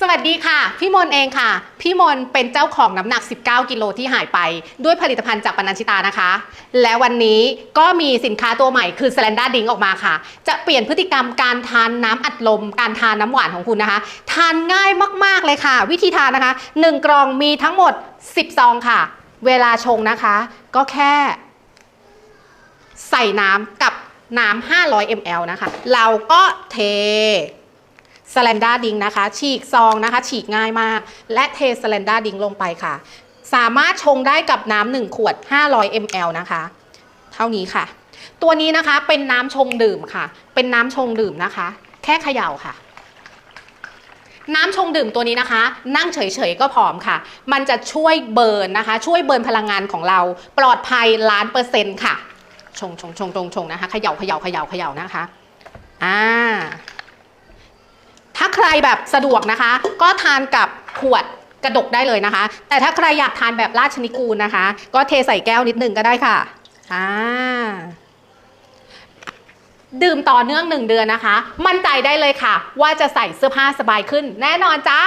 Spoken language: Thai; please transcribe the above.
สวัสดีค่ะ พี่มนเองค่ะ พี่มนเป็นเจ้าของน้ำหนัก 19 กิโลที่หายไป ด้วยผลิตภัณฑ์จากปนัญชิตานะคะ และวันนี้ก็มีสินค้าตัวใหม่คือ s l e n d a Drink ออกมาค่ะ จะเปลี่ยนพฤติกรรมการทานน้ำอัดลม การทานน้ำหวานของคุณนะคะ ทานง่ายมากๆเลยค่ะ วิธีทานนะคะ 1 กล่องมีทั้งหมด 10 ซองค่ะ เวลาชงนะคะ ก็แค่ ใส่น้ำกับน้ำ500 ml นะคะ เราก็เท สแลนด้าดิงนะคะ ฉีกซองนะคะ ฉีกง่ายมาก และเทสแลนด้าดิงลงไปค่ะ สามารถชงได้กับน้ำ1ขวด 500 ml นะคะ เท่านี้ค่ะ ตัวนี้นะคะเป็นน้ำชงดื่มค่ะ เป็นน้ำชงดื่มนะคะ แค่เขย่าค่ะ น้ำชงดื่มตัวนี้นะคะ นั่งเฉยๆก็ผอมค่ะ มันจะช่วยเบิร์นนะคะ ช่วยเบิร์นพลังงานของเรา ปลอดภัยล้านเปอร์เซ็นต์ค่ะ ชงชงชงชงชงนะคะ เขย่าเขย่าเขย่าเขย่านะคะ อ่า ใครแบบสะดวกนะคะ ก็ทานกับขวดกระดกได้เลยนะคะ แต่ถ้าใครอยากทานแบบราชนิกูลนะคะ ก็เทใส่แก้วนิดนึงก็ได้ค่ะอ่าดื่มต่อเนื่องหนึ่งเดือนนะคะ มั่นใจได้เลยค่ะ ว่าจะใส่เสื้อผ้าสบายขึ้น แน่นอนจ้า